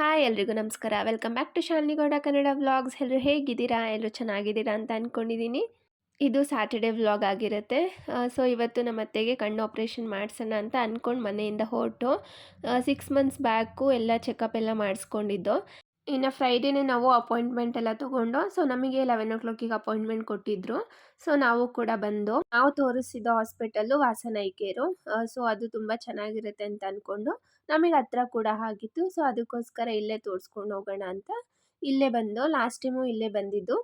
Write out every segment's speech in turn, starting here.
Hi ಎಲ್ರಿಗೂ ನಮಸ್ಕಾರ. Welcome back to Shalini Gowda Kannada vlogs ಎಲ್ಲರೂ ಹೇಗಿದ್ದೀರಾ? ಎಲ್ಲರೂ ಚೆನ್ನಾಗಿದ್ದೀರಾ ಅಂತ ಅಂದ್ಕೊಂಡಿದ್ದೀನಿ ಇದು ಸ್ಯಾಟರ್ಡೆ ವ್ಲಾಗ್ ಆಗಿರುತ್ತೆ. ಸೊ ಇವತ್ತು ನಮ್ಮ ಅತ್ತೆಗೆ ಕಣ್ಣು ಆಪ್ರೇಷನ್ ಮಾಡಿಸೋಣ ಅಂತ ಅಂದ್ಕೊಂಡು ಮನೆಯಿಂದ ಹೊರಟು. ಸಿಕ್ಸ್ ಮಂತ್ಸ್ ಬ್ಯಾಕು ಎಲ್ಲ ಚೆಕಪ್ ಎಲ್ಲ ಮಾಡಿಸ್ಕೊಂಡಿದ್ದು. ಇನ್ನು ಫ್ರೈಡೇನೇ ನಾವು ಅಪಾಯಿಂಟ್ಮೆಂಟ್ ಎಲ್ಲ ತೊಗೊಂಡು, ಸೊ ನಮಗೆ ಲೆವೆನ್ ಓ ಕ್ಲಾಕಿಗೆ ಅಪಾಯಿಂಟ್ಮೆಂಟ್ ಕೊಟ್ಟಿದ್ರು. ಸೊ ನಾವು ಕೂಡ ಬಂದು, ನಾವು ತೋರಿಸಿದ ಹಾಸ್ಪಿಟಲ್ಲು ವಾಸನೈಕೇರು ಸೊ ಅದು ತುಂಬ ಚೆನ್ನಾಗಿರುತ್ತೆ ಅಂತ ಅಂದ್ಕೊಂಡು ನಮಗೆ ಹತ್ರ ಕೂಡ ಆಗಿತ್ತು. ಸೊ ಅದಕ್ಕೋಸ್ಕರ ಇಲ್ಲೇ ತೋರಿಸ್ಕೊಂಡು ಹೋಗೋಣ ಅಂತ ಇಲ್ಲೇ ಬಂದು ಲಾಸ್ಟ್ ಟೈಮು ಇಲ್ಲೇ ಬಂದಿದ್ದು.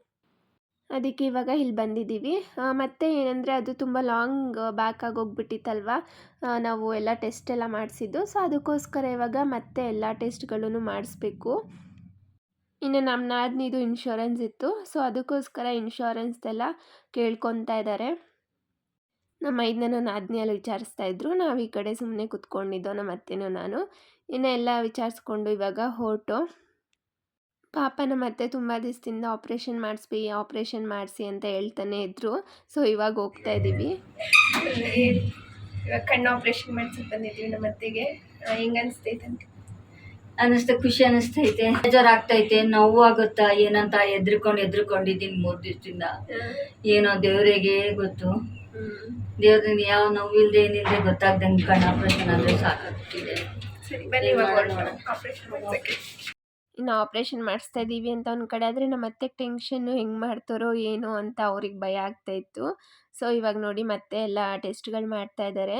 ಅದಕ್ಕೆ ಇವಾಗ ಇಲ್ಲಿ ಬಂದಿದ್ದೀವಿ. ಮತ್ತು ಏನಂದರೆ ಅದು ತುಂಬ ಲಾಂಗ್ ಬ್ಯಾಕ್ ಆಗೋಗ್ಬಿಟ್ಟಿತ್ತಲ್ವ ಹೋಗ್ಬಿಟ್ಟಿತ್ತಲ್ವ? ನಾವು ಎಲ್ಲ ಟೆಸ್ಟ್ ಎಲ್ಲ ಮಾಡಿಸಿದ್ದು. ಸೊ ಅದಕ್ಕೋಸ್ಕರ ಇವಾಗ ಮತ್ತೆ ಎಲ್ಲ ಟೆಸ್ಟ್ಗಳನ್ನು ಮಾಡಿಸ್ಬೇಕು. ಇನ್ನು ನಮ್ಮ ನಾದ್ನಿದು ಇನ್ಶೂರೆನ್ಸ್ ಇತ್ತು. ಸೊ ಅದಕ್ಕೋಸ್ಕರ ಇನ್ಶೂರೆನ್ಸ್ದೆಲ್ಲ ಕೇಳ್ಕೊತಾ ಇದ್ದಾರೆ ನಮ್ಮ ಐದನೇ ನಾದ್ನಿ ಅಲ್ಲಿ ವಿಚಾರಿಸ್ತಾ ಇದ್ರು. ನಾವು ಈ ಕಡೆ ಸುಮ್ಮನೆ ಕುತ್ಕೊಂಡಿದ್ದೋ, ನಮ್ಮ ಅತ್ತೆನೂ ನಾನು. ಇನ್ನು ಎಲ್ಲ ವಿಚಾರಿಸ್ಕೊಂಡು ಇವಾಗ ಹೊರಟು. ಪಾಪ ನಮ್ಮ ಅತ್ತೆ ತುಂಬ ದಿವಸದಿಂದ ಆಪ್ರೇಷನ್ ಮಾಡಿಸ್ಬಿ ಆಪ್ರೇಷನ್ ಮಾಡಿಸಿ ಅಂತ ಹೇಳ್ತಾನೆ ಇದ್ರು. ಸೊ ಇವಾಗ ಹೋಗ್ತಾ ಇದ್ದೀವಿ ಇವಾಗ ಕಣ್ಣು ಆಪ್ರೇಷನ್ ಮಾಡಿಸಕ್ಕೆ ಬಂದಿದ್ದೀವಿ ನಮ್ಮ ಅತ್ತೆಗೆ. ಹೆಂಗೆ ಅಂತ. ಅನ್ನಿಸ್ತಾ ಖುಷಿ ಅನಿಸ್ತೈತೆ ಬೇಜಾರಾಗ್ತೈತೆ ನೋವು ಆಗುತ್ತಾ ಏನಂತ ಎದ್ರುಕೊಂಡು ಎದ್ರುಕೊಂಡಿದ್ದೀನಿ ಮೂರು ದಿವಸದಿಂದ. ಏನೋ ದೇವರಿಗೆ ಗೊತ್ತು. ದೇವ್ರಿಂದ ಯಾವ ನೋವಿಲ್ದೆ ಏನಿಲ್ಲದೆ ಗೊತ್ತಾಗ್ದಂಗೆ ಕಣ್ಣು ಆಪರೇಷನ್ ಆದರೆ ಸಾಕಾಗ್ತಿದೆ. ಸರಿ ಬನ್ನಿ ಇವಾಗ ಮಾಡೋಣ? ಹೊರಡೋಣ ಆಪ್ರೇಷನ್ ಮಾಡ್ಸಕ್ಕೆ. ಇನ್ನು ಆಪ್ರೇಷನ್ ಮಾಡಿಸ್ತಾ ಇದ್ದೀವಿ ಅಂತ ಒಂದು ಕಡೆ ಆದರೆ ನಮ್ಮ ಮತ್ತೆ ಟೆನ್ಷನ್ನು ಹೆಂಗೆ ಮಾಡ್ತಾರೋ ಏನೋ ಅಂತ ಅವ್ರಿಗೆ ಭಯ ಆಗ್ತಾಯಿತ್ತು ಸೊ ಇವಾಗ ನೋಡಿ ಮತ್ತೆ ಎಲ್ಲ ಟೆಸ್ಟ್ಗಳು ಮಾಡ್ತಾ ಇದ್ದಾರೆ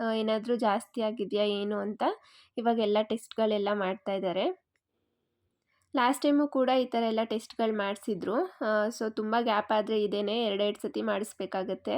ಏನಾದರೂ ಜಾಸ್ತಿ ಆಗಿದೆಯಾ, ಏನು ಅಂತ ಇವಾಗ ಎಲ್ಲ ಟೆಸ್ಟ್ಗಳೆಲ್ಲ ಮಾಡ್ತಾ ಇದ್ದಾರೆ. ಲಾಸ್ಟ್ ಟೈಮು ಕೂಡ ಈ ಥರ ಎಲ್ಲ ಟೆಸ್ಟ್ಗಳು ಮಾಡಿಸಿದ್ರು. ಸೊ, ತುಂಬ ಗ್ಯಾಪ್ ಆದರೆ ಇದೇನೆ ಎರಡೆರಡು ಸತಿ ಮಾಡಿಸ್ಬೇಕಾಗತ್ತೆ.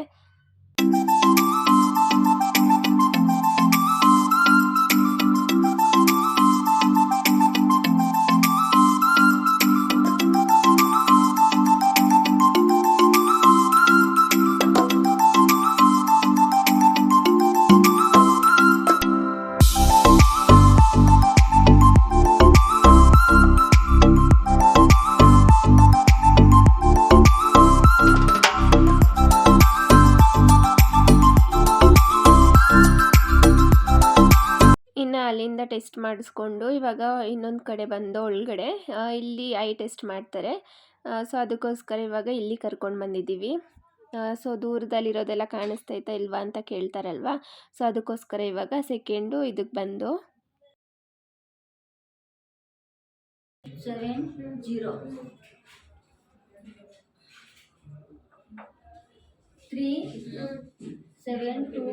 ಟೆಸ್ಟ್ ಮಾಡಿಸ್ಕೊಂಡು ಇವಾಗ ಇನ್ನೊಂದು ಕಡೆ ಬಂದು ಒಳಗಡೆ ಇಲ್ಲಿ ಐ ಟೆಸ್ಟ್ ಮಾಡ್ತಾರೆ. ಸೊ ಅದಕ್ಕೋಸ್ಕರ ಇವಾಗ ಇಲ್ಲಿ ಕರ್ಕೊಂಡು ಬಂದಿದ್ದೀವಿ. ಸೊ ದೂರದಲ್ಲಿರೋದೆಲ್ಲ ಕಾಣಿಸ್ತೈತಾ ಇಲ್ವಾ ಅಂತ ಕೇಳ್ತಾರಲ್ವಾ? ಸೊ ಅದಕ್ಕೋಸ್ಕರ ಇವಾಗ ಸೆಕೆಂಡು ಇದಕ್ಕೆ ಬಂದು. Seven zero three seven two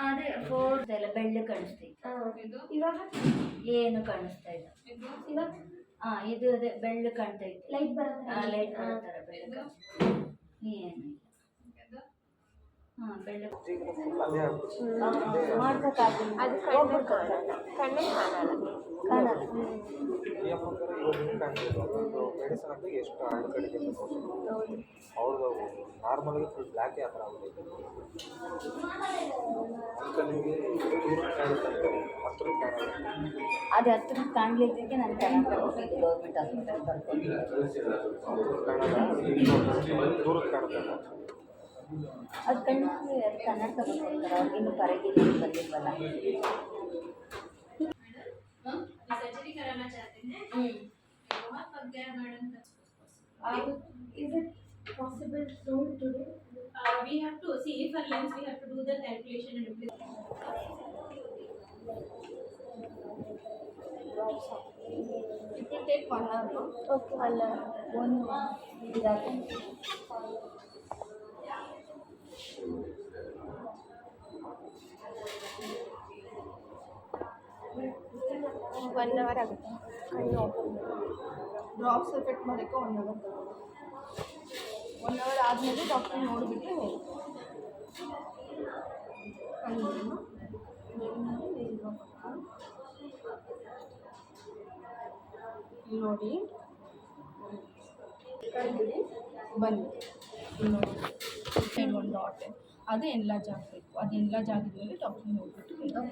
ಅದೇ ಫೋರ್ ಎಲ್ಲ ಬೆಳ್ಳು ಕಾಣಿಸ್ತೈತೆ ಇವಾಗ? ಏನು ಕಾಣಿಸ್ತಾ ಇಲ್ಲ. ಇವಾಗ? ಹಾ ಇದು ಅದೇ ಬೆಳ್ಳು ಕಾಣ್ತೈತೆ ಲೈಟ್ ಬರುತ್ತೆ? ಲೈಟ್ ಮಾಡ್ತಾರೆ ಬೆಳ್ಳು ಏನು ಮಾಡ್ಬೇಕಾಗಿಲ್ಲ ಅದು ಕಣ್ಣು ಕಾಣಲ್ಲ ಮೆಡಿಸನ್ ಅಂತ ಎಷ್ಟು ಹಣ್ಣು ಕಡಿಮೆ ನಾರ್ಮಲಾಗಿ ಫುಲ್ ಬ್ಲ್ಯಾಕೇ ಆ ಥರ ಹತ್ರ ಕಾಣ್ಲಿದ್ದಕ್ಕೆ ನಾನು ತಗೊಂಡು ಹೋಗಿದ್ದು ಗೌರ್ಮೆಂಟ್ ಹಾಸ್ಪಿಟಲ್ ಬರ್ತೀನಿ ಅದು ಕಣ್ಣು ಅದು ಕನ್ನಡ ಬರ್ತಾರೆ ಅವ್ರಿಗಿನ್ನೂ ಪರಗಿಲ್ಲ ಬಂದಿಲ್ವಲ್ಲ Is it possible soon today? Uh, we have to see for lens we have to do the calculation and everything. It will take one hour, no? Okay, one hour. One ಇದಾಗುತ್ತೆ One hour ಆಗುತ್ತೆ ಕಣ್ಣು open drops effect ಮಾಡೋಕ್ಕೆ one hour ತಗೊಳ್ಳಿ one hour ಆದಮೇಲೆ doctor ನೋಡಿಬಿಟ್ಟು ಹೇಳಿ ಕಣ್ಣು ಇಲ್ಲಿ ನೋಡಿ ಕಣ್ಬಿಡಿ ಬನ್ನಿ ಇಲ್ಲಿ ಇಲ್ಲಿ ಒಂದು ಅದು ಎಲ್ಲ ಜಾಗಬೇಕು ಅದು ಎಲ್ಲ ಜಾಗದ ಮೇಲೆ ಡಾಕ್ಟರ್ ನೋಡ್ಬಿಟ್ಟು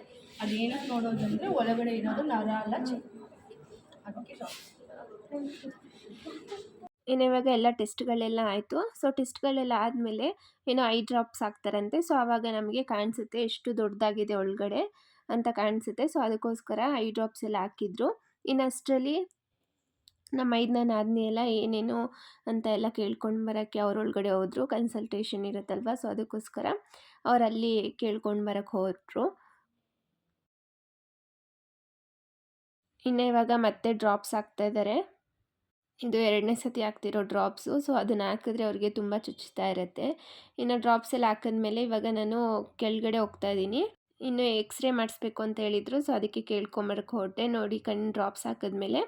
ಅದೇನಕ್ಕೆ ನೋಡೋದಂದರೆ ಒಳಗಡೆ ಇರೋದು ನರ ಎಲ್ಲ ಚೆಕ್ ಅದಕ್ಕೆ ಇನ್ನು ಇವಾಗ ಎಲ್ಲ ಟೆಸ್ಟ್ಗಳೆಲ್ಲ ಆಯಿತು. ಸೊ ಟೆಸ್ಟ್ಗಳೆಲ್ಲ ಆದಮೇಲೆ ಏನೋ ಐ ಡ್ರಾಪ್ಸ್ ಹಾಕ್ತಾರಂತೆ. ಸೊ ಆವಾಗ ನಮಗೆ ಕಾಣಿಸುತ್ತೆ ಎಷ್ಟು ದೊಡ್ಡದಾಗಿದೆ ಒಳಗಡೆ ಅಂತ ಕಾಣಿಸುತ್ತೆ. ಸೊ ಅದಕ್ಕೋಸ್ಕರ ಐ ಡ್ರಾಪ್ಸ್ ಎಲ್ಲ ಹಾಕಿದ್ರು. ಇನ್ನು ಅಷ್ಟರಲ್ಲಿ ನಮ್ಮ ಐದನೇ ನಾದಿನಿ ಎಲ್ಲ ಏನೇನು ಅಂತ ಎಲ್ಲ ಕೇಳ್ಕೊಂಡು ಬರೋಕ್ಕೆ ಅವ್ರೊಳಗಡೆ ಹೋದರು ಕನ್ಸಲ್ಟೇಷನ್ ಇರುತ್ತಲ್ವ? ಸೊ ಅದಕ್ಕೋಸ್ಕರ ಅವರಲ್ಲಿ ಕೇಳ್ಕೊಂಡು ಬರೋಕ್ಕೆ ಹೋದರು. ಇನ್ನು ಇವಾಗ ಮತ್ತೆ ಡ್ರಾಪ್ಸ್ ಆಗ್ತಾ ಇದ್ದಾರೆ ಇದು ಎರಡನೇ ಸತಿ ಹಾಕ್ತಿರೋ ಡ್ರಾಪ್ಸು ಸೊ ಅದನ್ನು ಹಾಕಿದ್ರೆ ಅವ್ರಿಗೆ ತುಂಬ ಚುಚ್ಚುತ್ತಾ ಇರುತ್ತೆ. ಇನ್ನು ಡ್ರಾಪ್ಸ್ ಎಲ್ಲ ಹಾಕಿದ್ಮೇಲೆ ಇವಾಗ ನಾನು ಕೆಳಗಡೆ ಹೋಗ್ತಾ ಇದ್ದೀನಿ. ಇನ್ನು ಎಕ್ಸ್ರೇ ಮಾಡಿಸ್ಬೇಕು ಅಂತ ಹೇಳಿದರು ಸೊ ಅದಕ್ಕೆ ಕೇಳ್ಕೊಂಬರಕ್ಕೆ ಹೊರಟೆ ನೋಡಿ, ಕಣ್ಣು ಡ್ರಾಪ್ಸ್ ಹಾಕಿದ್ಮೇಲೆ.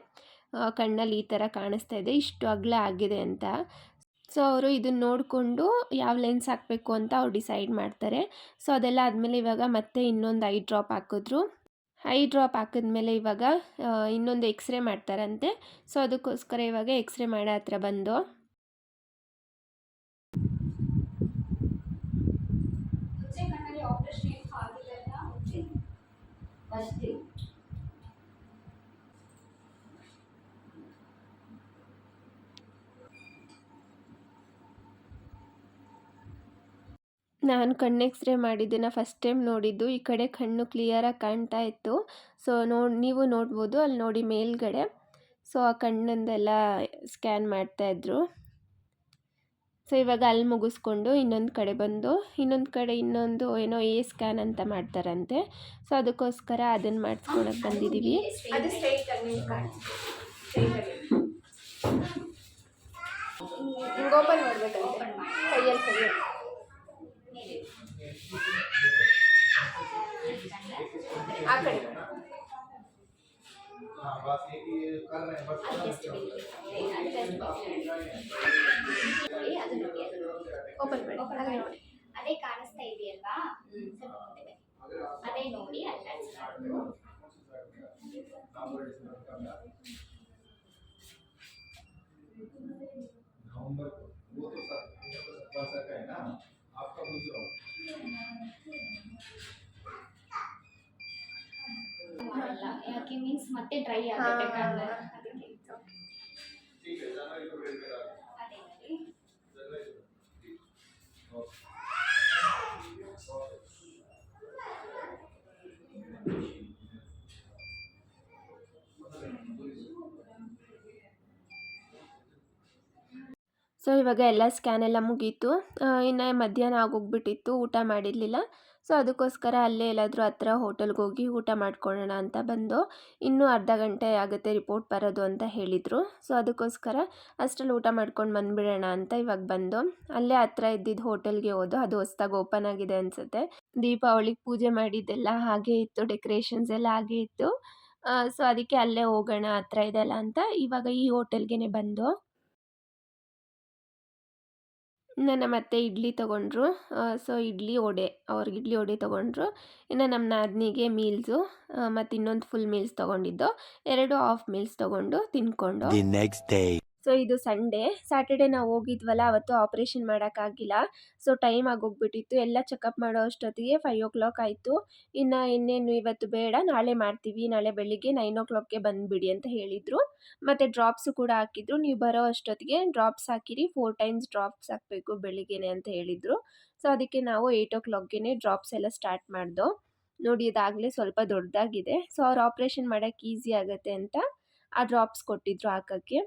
ಕಣ್ಣಲ್ಲಿ ಈ ಥರ ಕಾಣಿಸ್ತಾ ಇದೆ, ಇಷ್ಟು ಅಗಲ ಆಗಿದೆ ಅಂತ. ಸೊ ಅವರು ಇದನ್ನ ನೋಡಿಕೊಂಡು ಯಾವ ಲೆನ್ಸ್ ಹಾಕಬೇಕು ಅಂತ ಅವ್ರು ಡಿಸೈಡ್ ಮಾಡ್ತಾರೆ. ಸೊ ಅದೆಲ್ಲ ಆದಮೇಲೆ ಇವಾಗ ಮತ್ತೆ ಇನ್ನೊಂದು ಐ ಡ್ರಾಪ್ ಹಾಕಿದ್ರು. ಐ ಡ್ರಾಪ್ ಹಾಕಿದ್ಮೇಲೆ ಇವಾಗ ಇನ್ನೊಂದು ಎಕ್ಸ್ರೇ ಮಾಡ್ತಾರಂತೆ. ಸೊ ಅದಕ್ಕೋಸ್ಕರ ಇವಾಗ ಎಕ್ಸ್ರೇ ಮಾಡೋ ಹತ್ರ ಬಂದು. ಅಷ್ಟೇ ನಾನು ಕಣ್ಣು ಎಕ್ಸ್ರೇ ಮಾಡಿದ್ದನ್ನು ಫಸ್ಟ್ ಟೈಮ್ ನೋಡಿದ್ದು ಈ ಕಡೆ ಕಣ್ಣು ಕ್ಲಿಯರಾಗಿ ಕಾಣ್ತಾ ಇತ್ತು. ಸೊ ನೋಡಿ ನೀವು ನೋಡ್ಬೋದು ಅಲ್ಲಿ ನೋಡಿ ಮೇಲ್ಗಡೆ. ಸೊ ಆ ಕಣ್ಣಂದೆಲ್ಲ ಸ್ಕ್ಯಾನ್ ಮಾಡ್ತಾಯಿದ್ರು ಸೊ ಇವಾಗ ಅಲ್ಲಿ ಮುಗಿಸ್ಕೊಂಡು ಇನ್ನೊಂದು ಕಡೆ ಬಂದು ಇನ್ನೊಂದು ಕಡೆ ಇನ್ನೊಂದು ಏನೋ ಎ ಸ್ಕ್ಯಾನ್ ಅಂತ ಮಾಡ್ತಾರಂತೆ. ಸೊ ಅದಕ್ಕೋಸ್ಕರ ಅದನ್ನು ಮಾಡಿಸ್ಕೊಳಕ್ಕೆ ಬಂದಿದ್ದೀವಿ ಅದು ಸ್ಟ್ರೈಟ್ ಆಗಿ ನೀವು ಹಿಂಗೆ ಓಪನ್ ಮಾಡ್ಬೇಕಂತೆ ಕೈಯಲ್ಲಿ ಕೈಯಲ್ಲಿ ಆ ಕಡೆ ಓಪನ್ ಮಾಡಿ ಅಲ್ಲೇ ನೋಡಿ ಅದೇ ಕಾಣಿಸ್ತಾ ಇದೆಯಲ್ವಾ ಸ್ವಲ್ಪ ಮುಂದೆ ಬನ್ನಿ. ಅದೇ ನೋಡಿ ಅಟ್ಯಾಚ್ ಮಾಡೋದು ಮತ್ತೆ ಡ್ರೈ ಆಗುತ್ತೆ ಅದಕ್ಕೆ ಸೊ ಇವಾಗ ಎಲ್ಲ ಸ್ಕ್ಯಾನೆಲ್ಲ ಮುಗೀತು. ಇನ್ನು ಮಧ್ಯಾಹ್ನ ಆಗೋಗ್ಬಿಟ್ಟಿತ್ತು ಊಟ ಮಾಡಿರಲಿಲ್ಲ. ಸೊ, ಅದಕ್ಕೋಸ್ಕರ ಅಲ್ಲೇ ಎಲ್ಲಾದರೂ ಹತ್ರ ಹೋಟೆಲ್ಗೆ ಹೋಗಿ ಊಟ ಮಾಡ್ಕೊಳ್ಳೋಣ ಅಂತ ಬಂದು ಇನ್ನೂ ಅರ್ಧ ಗಂಟೆ ಆಗುತ್ತೆ ರಿಪೋರ್ಟ್ ಬರೋದು ಅಂತ ಹೇಳಿದರು. ಸೊ, ಅದಕ್ಕೋಸ್ಕರ ಅಷ್ಟರಲ್ಲಿ ಊಟ ಮಾಡ್ಕೊಂಡು ಬಂದುಬಿಡೋಣ ಅಂತ ಇವಾಗ ಬಂದು ಅಲ್ಲೇ ಹತ್ರ ಇದ್ದಿದ್ದು ಹೋಟೆಲ್ಗೆ ಹೋದು, ಅದು ಹೊಸ್ದಾಗಿ ಓಪನ್ ಆಗಿದೆ ಅನಿಸುತ್ತೆ. ದೀಪಾವಳಿಗೆ ಪೂಜೆ ಮಾಡಿದ್ದೆಲ್ಲ ಹಾಗೆ ಇತ್ತು, ಡೆಕೋರೇಷನ್ಸ್ ಎಲ್ಲ ಹಾಗೆ ಇತ್ತು. ಸೊ, ಅದಕ್ಕೆ ಅಲ್ಲೇ ಹೋಗೋಣ, ಹತ್ರ ಇದೆಲ್ಲ ಅಂತ ಇವಾಗ ಈ ಹೋಟೆಲ್ಗೆ ಬಂದು ನನ್ನ ಅತ್ತೆ ಇಡ್ಲಿ ತೊಗೊಂಡ್ರು. ಸೊ ಇಡ್ಲಿ ವಡೆ ಅವ್ರಿಗೆ ಇಡ್ಲಿ ವಡೆ ತೊಗೊಂಡ್ರು. ಇನ್ನು ನಮ್ಮ ನಾದಿನಿಗೆ ಮೀಲ್ಸು ಮತ್ತು ಇನ್ನೊಂದು ಫುಲ್ ಮೀಲ್ಸ್ ತೊಗೊಂಡಿದ್ದು. ಎರಡು ಹಾಫ್ ಮೀಲ್ಸ್ ತೊಗೊಂಡು ತಿನ್ಕೊಂಡು. Next day. ಸೊ ಇದು ಸಂಡೇ ಸ್ಯಾಟರ್ಡೆ ನಾವು ಹೋಗಿದ್ವಲ್ಲ, ಅವತ್ತು ಆಪ್ರೇಷನ್ ಮಾಡೋಕ್ಕಾಗಿಲ್ಲ. ಸೊ ಟೈಮ್ ಆಗೋಗ್ಬಿಟ್ಟಿತ್ತು ಎಲ್ಲ ಚೆಕಪ್ ಮಾಡೋ ಅಷ್ಟೊತ್ತಿಗೆ ಫೈವ್ ಓ ಕ್ಲಾಕ್ ಆಯಿತು. ಇನ್ನು ಇನ್ನೇನು ಇವತ್ತು ಬೇಡ, ನಾಳೆ ಮಾಡ್ತೀವಿ. ನಾಳೆ ಬೆಳಿಗ್ಗೆ ನೈನ್ ಓ ಕ್ಲಾಕ್ಗೆ ಬಂದುಬಿಡಿ ಅಂತ ಹೇಳಿದರು. ಮತ್ತು ಡ್ರಾಪ್ಸು ಕೂಡ ಹಾಕಿದ್ರು. ನೀವು ಬರೋ ಅಷ್ಟೊತ್ತಿಗೆ ಡ್ರಾಪ್ಸ್ ಹಾಕಿರಿ. ಫೋರ್ ಟೈಮ್ಸ್ ಡ್ರಾಪ್ಸ್ ಹಾಕಬೇಕು ಬೆಳಿಗ್ಗೆನೆ ಅಂತ ಹೇಳಿದರು. ಸೊ ಅದಕ್ಕೆ ನಾವು ಏಯ್ಟ್ ಓ ಕ್ಲಾಕ್ಗೆ ಡ್ರಾಪ್ಸ್ ಎಲ್ಲ ಸ್ಟಾರ್ಟ್ ಮಾಡ್ದೋ. ನೋಡಿ, ಇದಾಗಲೇ ಸ್ವಲ್ಪ ದೊಡ್ಡದಾಗಿದೆ. ಸೊ ಅವ್ರು ಆಪ್ರೇಷನ್ ಮಾಡೋಕ್ಕೆ ಈಸಿ ಆಗುತ್ತೆ ಅಂತ ಆ ಡ್ರಾಪ್ಸ್ ಕೊಟ್ಟಿದ್ರು ಹಾಕೋಕ್ಕೆ.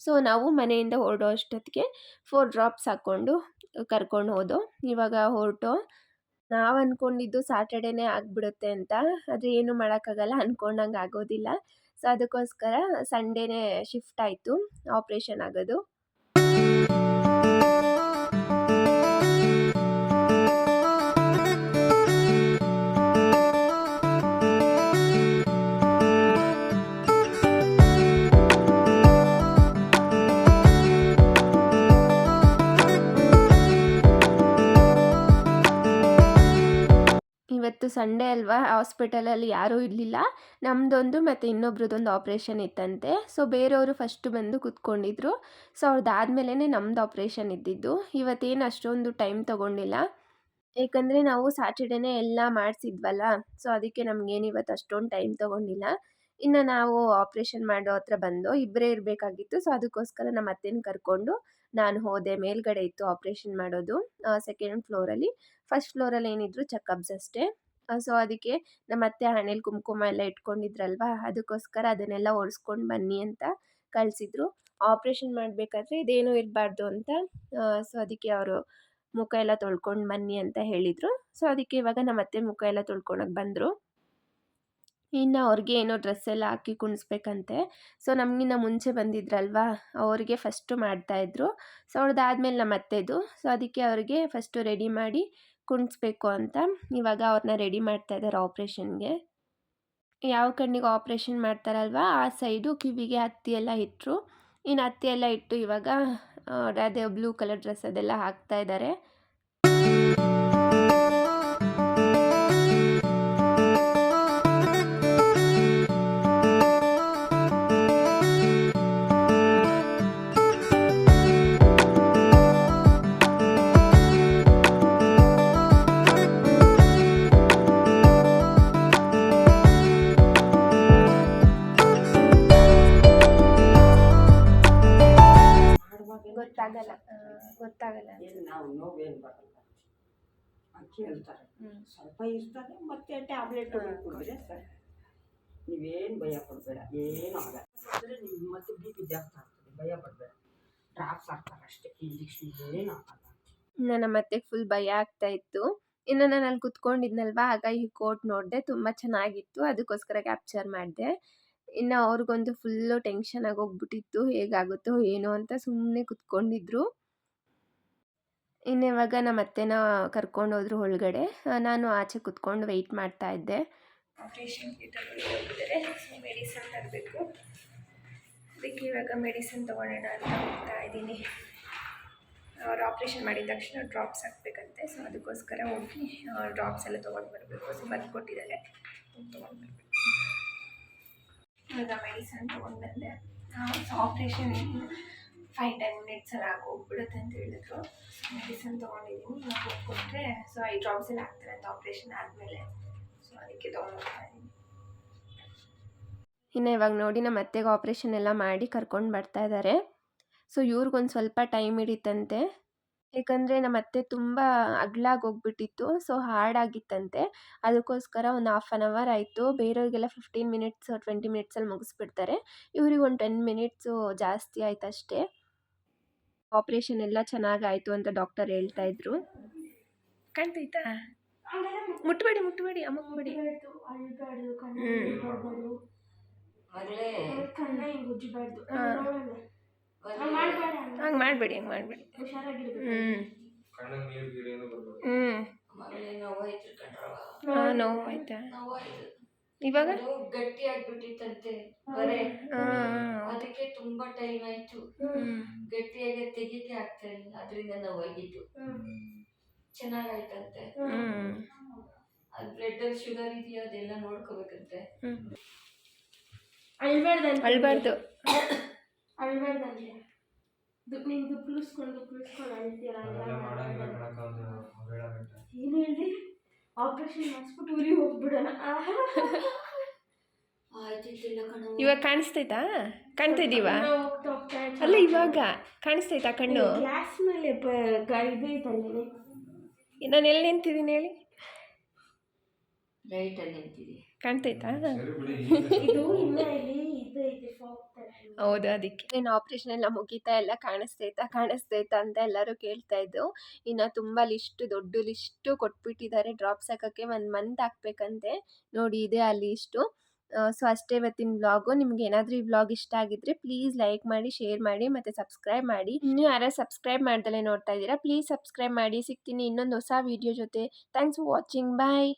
ಸೊ ನಾವು ಮನೆಯಿಂದ ಹೊರಡೋ ಅಷ್ಟೊತ್ತಿಗೆ ಫೋರ್ ಡ್ರಾಪ್ಸ್ ಹಾಕ್ಕೊಂಡು ಕರ್ಕೊಂಡು ಹೋದೋ. ಇವಾಗ ಹೊರಟು. ನಾವು ಅಂದ್ಕೊಂಡಿದ್ದು ಸ್ಯಾಟರ್ಡೇನೇ ಆಗಿಬಿಡುತ್ತೆ ಅಂತ. ಆದರೆ ಏನು ಮಾಡೋಕ್ಕಾಗಲ್ಲ ಅಂದ್ಕೊಂಡಂಗೆ ಆಗೋದಿಲ್ಲ. ಸೊ ಅದಕ್ಕೋಸ್ಕರ ಸಂಡೇನೇ ಶಿಫ್ಟ್ ಆಯಿತು ಆಪ್ರೇಷನ್ ಆಗೋದು. ಸಂಡೇ ಅಲ್ವಾ ಹಾಸ್ಪಿಟಲಲ್ಲಿ ಯಾರೂ ಇರಲಿಲ್ಲ. ನಮ್ಮದೊಂದು ಮತ್ತು ಇನ್ನೊಬ್ರದ್ದೊಂದು ಆಪ್ರೇಷನ್ ಇತ್ತಂತೆ. ಸೊ ಬೇರೆಯವರು ಫಸ್ಟು ಬಂದು ಕೂತ್ಕೊಂಡಿದ್ರು. ಸೊ ಅವ್ರದ್ದಾದ್ಮೇಲೆ ನಮ್ಮದು ಆಪ್ರೇಷನ್ ಇದ್ದಿದ್ದು. ಇವತ್ತೇನು ಅಷ್ಟೊಂದು ಟೈಮ್ ತೊಗೊಂಡಿಲ್ಲ. ಏಕೆಂದರೆ ನಾವು ಸ್ಯಾಟರ್ಡೇನೇ ಎಲ್ಲ ಮಾಡಿಸಿದ್ವಲ್ಲ. ಸೊ ಅದಕ್ಕೆ ನಮಗೇನು ಇವತ್ತು ಅಷ್ಟೊಂದು ಟೈಮ್ ತೊಗೊಂಡಿಲ್ಲ. ಇನ್ನು ನಾವು ಆಪ್ರೇಷನ್ ಮಾಡೋ ಹತ್ರ ಬಂದು ಇಬ್ಬರೇ ಇರಬೇಕಾಗಿತ್ತು. ಸೊ ಅದಕ್ಕೋಸ್ಕರ ನಮ್ಮ ಅತ್ತೆನ ಕರ್ಕೊಂಡು ನಾನು ಹೋದೆ. ಮೇಲ್ಗಡೆ ಇತ್ತು ಆಪ್ರೇಷನ್ ಮಾಡೋದು ಸೆಕೆಂಡ್ ಫ್ಲೋರಲ್ಲಿ ಫಸ್ಟ್ ಫ್ಲೋರಲ್ಲಿ ಏನಿದ್ರು ಚೆಕಪ್ಸ್ ಅಷ್ಟೇ. ಸೊ, ಅದಕ್ಕೆ ನಮ್ಮ ಅತ್ತೆ ಹಣೆಯಲ್ಲಿ ಕುಂಕುಮ ಎಲ್ಲ ಇಟ್ಕೊಂಡಿದ್ರಲ್ವಾ? ಅದಕ್ಕೋಸ್ಕರ ಅದನ್ನೆಲ್ಲ ಒರೆಸ್ಕೊಂಡು ಬನ್ನಿ ಅಂತ ಕಳಿಸಿದ್ರು. ಆಪ್ರೇಷನ್ ಮಾಡಬೇಕಾದ್ರೆ ಇದೇನೂ ಇರಬಾರ್ದು ಅಂತ ಸೊ, ಅದಕ್ಕೆ ಅವರು ಮುಖ ಎಲ್ಲ ತೊಳ್ಕೊಂಡು ಬನ್ನಿ ಅಂತ ಹೇಳಿದರು. ಸೊ, ಅದಕ್ಕೆ ಇವಾಗ ನಮ್ಮ ಅತ್ತೆ ಮುಖ ಎಲ್ಲ ತೊಳ್ಕೊಳಕ್ಕೆ ಬಂದರು. ಇನ್ನು ಅವ್ರಿಗೆ ಏನೋ ಡ್ರೆಸ್ ಎಲ್ಲ ಹಾಕಿ ಕುಣಿಸ್ಬೇಕಂತೆ. ಸೊ, ನಮಗಿನ್ನ ಮುಂಚೆ ಬಂದಿದ್ರಲ್ವಾ? ಅವ್ರಿಗೆ ಫಸ್ಟು ಮಾಡ್ತಾಯಿದ್ರು ಸೊ ಅವ್ರದ್ದಾದ್ಮೇಲೆ ನಮ್ಮ ಅತ್ತೆದು. ಸೊ, ಅದಕ್ಕೆ ಅವ್ರಿಗೆ ಫಸ್ಟು ರೆಡಿ ಮಾಡಿ ಕುಣಿಸ್ಬೇಕು ಅಂತ. ಇವಾಗ ಅವ್ರನ್ನ ರೆಡಿ ಮಾಡ್ತಾ ಇದ್ದಾರೆ ಆಪ್ರೇಷನ್ಗೆ ಯಾವ ಕಣ್ಣಿಗೆ ಆಪ್ರೇಷನ್ ಮಾಡ್ತಾರಲ್ವ, ಆ ಸೈಡು ಕಿವಿಗೆ ಹತ್ತಿ ಎಲ್ಲ ಇಟ್ಟರು ಇನ್ನು ಹತ್ತಿ ಎಲ್ಲ ಇಟ್ಟು ಇವಾಗ ಅದೇ ಬ್ಲೂ ಕಲರ್ ಡ್ರೆಸ್ ಅದೆಲ್ಲ ಹಾಕ್ತಾ ಇದ್ದಾರೆ ಗೊತ್ತಾಗಲ್ಲ. ಗೊತ್ತಾಗಲ್ಲ ಏನು ನಾವು ನೋವೇನು ಬರಲ್ಲ. ಅಂತ ಹೇಳ್ತಾರೆ. ಸ್ವಲ್ಪ ಇರ್ತದೆ ಮತ್ತೆ ಟ್ಯಾಬ್ಲೆಟ್ ಕುಡಿದ್ರೆ ಸರ್. ನೀವೇನು ಭಯ ಪಡಬೇಡ ಏನು ಆಗಲ್ಲ. ಅಂದರೆ ನಿಮ್ಗೆ ಮತ್ತೆ ಬಿ ಪಿ ಜಾಸ್ತಿ ಆಗ್ತದೆ ಭಯ ಪಡಬೇಡ. ಡ್ರಾಪ್ಸ್ ಹಾಕ್ತಾರೆ ಅಷ್ಟೇ ಇಂಜೆಕ್ಷನ್ ಏನು ಆಗಲ್ಲ ನನ್ನ ಮತ್ತೆ ಅತ್ತೆಗೆ ಫುಲ್ ಭಯ ಆಗ್ತಾ ಇತ್ತು. ಇನ್ನು ನಾನು ಅಲ್ಲಿ ಕುತ್ಕೊಂಡಿದ್ನಲ್ವಾ ಆಗ ಈ ಕೋಟ್ ನೋಡಿದೆ ತುಂಬ ಚೆನ್ನಾಗಿತ್ತು. ಅದಕ್ಕೋಸ್ಕರ ಕ್ಯಾಪ್ಚರ್ ಮಾಡಿದೆ. ಇನ್ನು ಅವ್ರಿಗೊಂದು ಫುಲ್ಲು ಟೆನ್ಷನ್ ಆಗೋಗ್ಬಿಟ್ಟಿತ್ತು ಹೇಗಾಗುತ್ತೋ ಏನೋ ಅಂತ ಸುಮ್ಮನೆ ಕುತ್ಕೊಂಡಿದ್ರು. ಇನ್ನು ಇವಾಗ ನಮ್ಮ ಅತ್ತೆನ ಕರ್ಕೊಂಡು ಹೋದ್ರು ಒಳಗಡೆ. ನಾನು ಆಚೆ ಕುತ್ಕೊಂಡು ವೆಯ್ಟ್ ಮಾಡ್ತಾ ಇದ್ದೆ. ಆಪ್ರೇಷನ್ ಮೆಡಿಸನ್ ತರಬೇಕು. ಅದಕ್ಕೆ ಇವಾಗ ಮೆಡಿಸಿನ್ ತೊಗೊಳ್ಳೋಣ ಅಂತ ಹೋಗ್ತಾ ಇದ್ದೀನಿ. ಅವ್ರು ಆಪ್ರೇಷನ್ ಮಾಡಿದ ತಕ್ಷಣ ಡ್ರಾಪ್ಸ್ ಹಾಕ್ಬೇಕಂತೆ. ಸೊ ಅದಕ್ಕೋಸ್ಕರ ಹೋಗಿ ಡ್ರಾಪ್ಸ್ ಎಲ್ಲ ತೊಗೊಂಡು ಬರಬೇಕು. ಸೊ ಕೊಟ್ಟಿದ್ದಾರೆ ತೊಗೊಂಡು ಬರಬೇಕು. ಇವಾಗ medicine so operation five ten ಮಿನಿಟ್ಸಲ್ಲಿ ಆಗೋಗ್ಬಿಡುತ್ತೆ ಅಂತ ಹೇಳಿದ್ರು. ಮೆಡಿಸನ್ ತೊಗೊಂಡಿದ್ದೀನಿ ಇವಾಗ ಹೋಗ್ಕೊಟ್ರೆ ಸೊ ಐ ಡ್ರಾಪ್ಸ್ ಎಲ್ಲ ಆಗ್ತಾರೆ ಅಂತ ಆಪ್ರೇಷನ್ ಆದಮೇಲೆ. ಸೊ ಅದಕ್ಕೆ ತೊಗೊಂಡೋಗ್ತಾ ಇದ್ದೀನಿ ಇನ್ನು ಇವಾಗ ನೋಡಿ ನಮ್ಮ ಅತ್ತೆಗೆ ಆಪ್ರೇಷನ್ ಎಲ್ಲ ಮಾಡಿ ಕರ್ಕೊಂಡು ಬರ್ತಾ ಇದ್ದಾರೆ ಸೊ ಇವ್ರಿಗೊಂದು ಸ್ವಲ್ಪ ಟೈಮ್ ಹಿಡಿತಂತೆ. ಏಕೆಂದರೆ ನಮ್ಮ ಅತ್ತೆ ತುಂಬ ಅಗ್ಲಾಗಿ ಹೋಗ್ಬಿಟ್ಟಿತ್ತು. ಸೊ ಹಾರ್ಡಾಗಿತ್ತಂತೆ ಅದಕ್ಕೋಸ್ಕರ ಒಂದು ಹಾಫ್ ಆನ್ ಅವರ್ ಆಯಿತು. ಬೇರೆಯವ್ರಿಗೆಲ್ಲ ಫಿಫ್ಟೀನ್ ಮಿನಿಟ್ಸ್ ಟ್ವೆಂಟಿ ಮಿನಿಟ್ಸಲ್ಲಿ ಮುಗಿಸ್ಬಿಡ್ತಾರೆ. ಇವ್ರಿಗೆ ಒಂದು ಟೆನ್ ಮಿನಿಟ್ಸು ಜಾಸ್ತಿ ಆಯ್ತು ಅಷ್ಟೇ ಆಪ್ರೇಷನ್ ಎಲ್ಲ ಚೆನ್ನಾಗಾಯಿತು ಅಂತ ಡಾಕ್ಟರ್ ಹೇಳ್ತಾ ಇದ್ರು. ಕಾಣ್ತೈತಾ? ಮುಟ್ಬೇಡಿ ಮುಟ್ಬೇಡಿ ಅಮ್ಮ ಮುಟ್ಬೇಡಿ. ಹ್ಞೂ ಆಗಲೇ ಹಂಗೆ ಮಾಡಬೇಡಿ ಹಂಗೆ ಮಾಡಬೇಡಿ ಹ್ಞೂ ಹಾಂ ನೋವು ಆಯ್ತಾ? ನೋವಾಯ್ತು ಇವಾಗ? ಗಟ್ಟಿ ಆಗ್ಬಿಟ್ಟಿತ್ತಂತೆ ಬರೇ. ಅದಕ್ಕೆ ತುಂಬಾ ಟೈಮ್ ಆಯ್ತು. ಹ್ಞೂ ಗಟ್ಟಿಯಾಗಿ ತೆಗಿಕೆ ಆಗ್ತಾ ಇಲ್ಲ ಅದರಿಂದ ನೋವಾಗಿದ್ದು. ಚೆನ್ನಾಗಾಯ್ತಂತೆ. ಹ್ಞೂ ಅದು ಬ್ಲಡ್ ಅಲ್ಲಿ ಶುಗರ್ ಇದೆಯಾ ಅದೆಲ್ಲ ನೋಡ್ಕೋಬೇಕಂತೆ. ಅಳ್ಬಾರ್ದು ಅಳ್ಬಾರ್ದು. ಅಳ್ಬಾರ್ದಂತೆ ದು- ನೀನ್ ದುಪ್ಪಳಿಸ್ಕೊಂಡು ದುಪ್ಪಳಿಸ್ಕೊಂಡು ಅಳ್ತೀರ ಏನು ಹೇಳ್ದೆ? ಆಪರೇಷನ್ ಮಾಡಿಸ್ಬಿಟ್ಟು ಊರಿಗೆ ಹೋಗ್ಬಿಡೋಣ. ಇವಾಗ ಕಾಣಿಸ್ತೈತಾ? ಕಾಣ್ತಾ ಇದೀವಾ ಅಲ್ಲ ಇವಾಗ ಕಾಣಿಸ್ತೈತಾ ಕಣ್ಣು? ಗ್ಲಾಸ್ ಮೇಲೆ ಪ- ಗ- ಇದು ಐತಲ್ಲ ನಾನು ಎಲ್ಲಿ ನಿಂತಿದ್ದೀನಿ ಹೇಳಿ? ರೈಟ್ ಅಲ್ಲಿ ನಿಂತಿದೆ ಕಾಣ್ತೈತಾ? ಇದು ಇನ್ನ ಇಲ್ಲಿ ಹೌದು, ಅದಕ್ಕೆ. ಏನು ಆಪ್ರೇಷನ್ ಎಲ್ಲ ಮುಗಿತಾ ಎಲ್ಲ ಕಾಣಿಸ್ತೈತಾ ಕಾಣಿಸ್ತೈತಾ ಅಂತ ಎಲ್ಲರೂ ಕೇಳ್ತಾ ಇದ್ದು ಇನ್ನು ತುಂಬ ಲಿಸ್ಟ್ ದೊಡ್ಡ ಲಿಸ್ಟು ಕೊಟ್ಬಿಟ್ಟಿದ್ದಾರೆ. ಡ್ರಾಪ್ಸ್ ಹಾಕೋಕ್ಕೆ ಒಂದು ಮಂತ್ ಹಾಕ್ಬೇಕಂತೆ ನೋಡಿ, ಇದೆ ಆ ಲಿಸ್ಟು ಸೊ ಅಷ್ಟೇ ಇವತ್ತಿನ ವ್ಲಾಗು ನಿಮ್ಗೆ ಏನಾದರೂ ಈ ವ್ಲಾಗ್ ಇಷ್ಟ ಆಗಿದ್ರೆ ಪ್ಲೀಸ್ ಲೈಕ್ ಮಾಡಿ ಶೇರ್ ಮಾಡಿ, ಮತ್ತು ಸಬ್ಸ್ಕ್ರೈಬ್ ಮಾಡಿ. ಇನ್ನೂ ಯಾರು ಸಬ್ಸ್ಕ್ರೈಬ್ ಮಾಡ್ದಲೇ ನೋಡ್ತಾ ಇದ್ದೀರಾ ಪ್ಲೀಸ್ ಸಬ್ಸ್ಕ್ರೈಬ್ ಮಾಡಿ. ಸಿಗ್ತೀನಿ ಇನ್ನೊಂದು ಹೊಸ ವೀಡಿಯೋ ಜೊತೆ. Thanks for watching bye